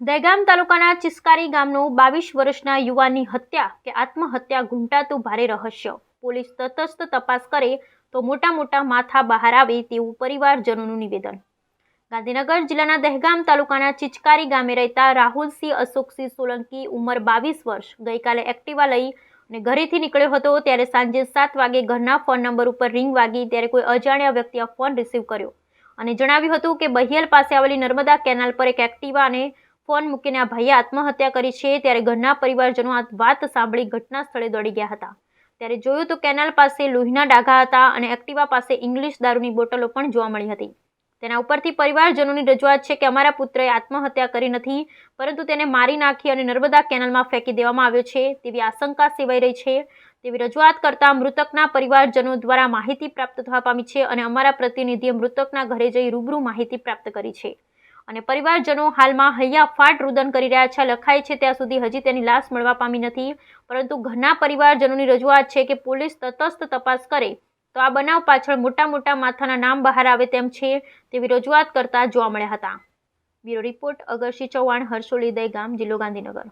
દહેગામ તાલુકાના ચિસ્કારી ગામનો બાવીસ વર્ષના યુવાનની હત્યા કે આત્મહત્યા ઘૂંટાતું ભારે રહસ્ય. પોલીસ તટસ્થ તપાસ કરે તો મોટા મોટા માથા બહાર આવે તેવું પરિવારજનોનું નિવેદન. ગાંધીનગર જિલ્લાના દહેગામ તાલુકાના ચિચકારી ગામે રહેતા રાહુલસિંહ અશોકસિંહ સોલંકી ઉંમર બાવીસ વર્ષ ગઈકાલે એક્ટિવા લઈ અને ઘરેથી નીકળ્યો હતો ત્યારે સાંજે સાત વાગે ઘરના ફોન નંબર ઉપર રિંગ વાગી ત્યારે કોઈ અજાણ્યા વ્યક્તિએ ફોન રિસીવ કર્યો. અને જણાવ્યું હતું કે બહિયલ પાસે આવેલી નર્મદા કેનાલ પર એક એક્ટિવા અને ફોન મૂકીને આ ભાઈએ આત્મહત્યા કરી છે ત્યારે ઘરના પરિવારજનો આ વાત સાંભળી ઘટના સ્થળે દોડી ગયા હતા. ત્યારે જોયું તો કેનાલ પાસે લોહીના ડાઘા હતા અને એક્ટિવા પાસે ઇંગ્લિશ દારૂની બોટલો પણ જોવા મળી હતી. તેના ઉપરથી પરિવારજનોની રજૂઆત છે કે અમારા પુત્રએ આત્મહત્યા કરી નથી, પરંતુ તેને મારી નાખી અને નર્મદા કેનાલમાં ફેંકી દેવામાં આવ્યો છે તેવી આશંકા સેવાઈ રહી છે. તેવી રજૂઆત કરતા મૃતકના પરિવારજનો દ્વારા માહિતી પ્રાપ્ત થવા પામી છે અને અમારા પ્રતિનિધિએ મૃતકના ઘરે જઈ રૂબરૂ માહિતી પ્રાપ્ત કરી છે. અને પરિવારજનો હાલમાં હૈયા ફાટ રુદન કરી રહ્યા છે. લખાય છે ત્યાં સુધી હજી તેની લાશ મળવા પામી નથી. પરંતુ ઘરના પરિવારજનોની રજૂઆત છે કે પોલીસ તટસ્થ તપાસ કરે તો આ બનાવ પાછળ મોટા મોટા માથાના નામ બહાર આવે તેમ છે તેવી રજૂઆત કરતા જોવા મળ્યા હતા. બ્યુરો રિપોર્ટ અગરસિંહ ચૌહાણ, હર્ષોલી દય ગામ જિલ્લો ગાંધીનગર.